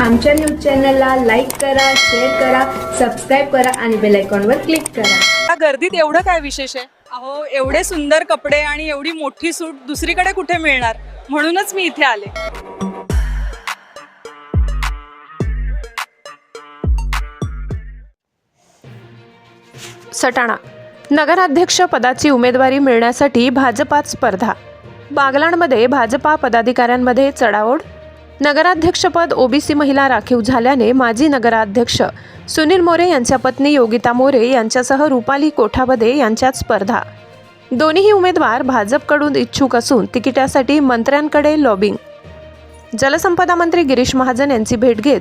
आमच्या न्यूज चॅनलला लाईक करा शेअर करा सबस्क्राईब करा आणि बेल आयकॉनवर क्लिक करा. या गर्दीत एवढं काय विशेष आहे? अहो एवढे सुंदर कपडे आणि एवढी मोठी सूट दुसरीकडे कुठे मिळणार? म्हणूनच मी इथे आले. सटाणा. नगराध्यक्ष पदाची उमेदवारी मिळण्यासाठी भाजपात स्पर्धा. बागलाणमध्ये भाजपा पदाधिकाऱ्यांमध्ये चढाओढ नगराध्यक्षपद ओबीसी महिला राखीव झाल्याने माजी नगराध्यक्ष सुनील मोरे यांच्या पत्नी योगिता मोरे यांच्यासह रुपाली कोठाबदे यांच्यात स्पर्धा. दोन्ही उमेदवार भाजपकडून इच्छुक असून तिकिटासाठी मंत्र्यांकडे लॉबिंग जलसंपदा मंत्री गिरीश महाजन यांची भेट घेत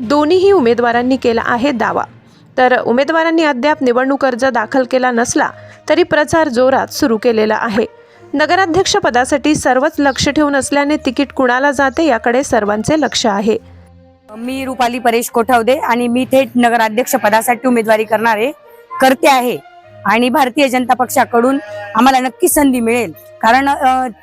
दोन्हीही उमेदवारांनी केला आहे दावा. तर उमेदवारांनी अद्याप निवडणूक अर्ज दाखल केला नसला तरी प्रचार जोरात सुरू केलेला आहे. नगराध्यक्षपदासाठी सर्वच लक्ष ठेवून असल्याने तिकीट कुणाला जाते याकडे सर्वांचे लक्ष आहे. मी रुपाली परेश कोठावदे आणि मी थेट नगराध्यक्ष पदासाठी उमेदवारी करणारे करते आहे. आणि भारतीय जनता पक्षाकडून आम्हाला नक्की संधी मिळेल. कारण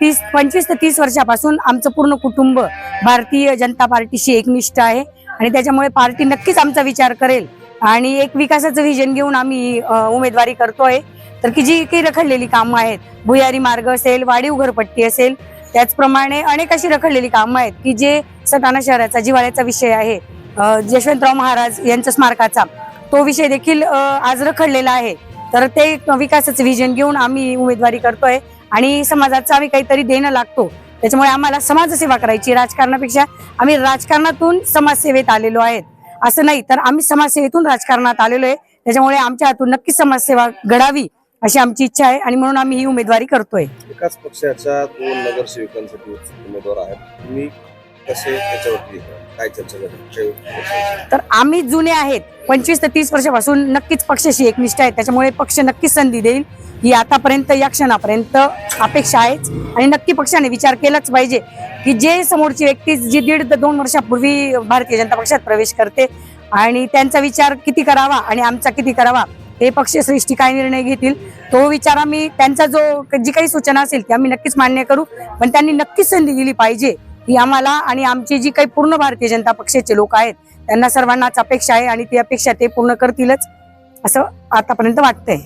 तीस पंचवीस ते तीस वर्षापासून आमचं पूर्ण कुटुंब भारतीय जनता पार्टीशी एकनिष्ठ आहे. आणि त्याच्यामुळे पार्टी नक्कीच आमचा विचार करेल. आणि एक विकासाचं व्हिजन घेऊन आम्ही उमेदवारी करतोय. तर की जी काही रखडलेली कामं आहेत भुयारी मार्ग असेल वाढीव घरपट्टी असेल त्याचप्रमाणे अनेक अशी रखडलेली कामं आहेत की जे सटाणा शहराचा जिव्हाळ्याचा विषय आहे. यशवंतराव महाराज यांच्या स्मारकाचा तो विषय देखील आज रखडलेला आहे. तर ते विकासाचं व्हिजन घेऊन आम्ही उमेदवारी करतोय आणि समाजाचं आम्ही काहीतरी देणं लागतो. त्याच्यामुळे आम्हाला समाजसेवा करायची राजकारणापेक्षा आम्ही राजकारणातून समाजसेवेत आलेलो आहेत. असं नाही. तर आम्ही समाजसेवेतून राजकारणात आलेलो आहे. त्याच्यामुळे आमच्या हातून नक्की समाजसेवा घडावी अशी आमची इच्छा आहे आणि म्हणून आम्ही ही उमेदवारी करतोय. एकाच पक्षाच्या दोन नगरसेवकांसाठी उमेदवार आहेत. तुम्ही कसे त्याच्यावरती काय चर्चा तर आम्ही जुने आहेत. पंचवीस ते तीस वर्षापासून नक्कीच पक्षाशी एकनिष्ठ आहे त्याच्यामुळे पक्ष नक्कीच संधी देईल. ही आतापर्यंत या क्षणापर्यंत अपेक्षा आहेच. आणि नक्की पक्षाने विचार केलाच पाहिजे की जे समोरची व्यक्ती जी दीड ते दोन वर्षापूर्वी भारतीय जनता पक्षात प्रवेश करते आणि त्यांचा विचार किती करावा आणि आमचा किती करावा हे पक्षश्रेष्ठी काय निर्णय घेतील तो विचार आम्ही त्यांचा जो जी काही सूचना असेल ती आम्ही नक्कीच मान्य करू. पण त्यांनी नक्कीच संधी दिली पाहिजे. ही आम्हाला आणि आमची जी काही पूर्ण भारतीय जनता पक्षाचे लोक आहेत त्यांना सर्वांनाच अपेक्षा आहे आणि ती अपेक्षा ते पूर्ण करतीलच असं आतापर्यंत वाटतंय.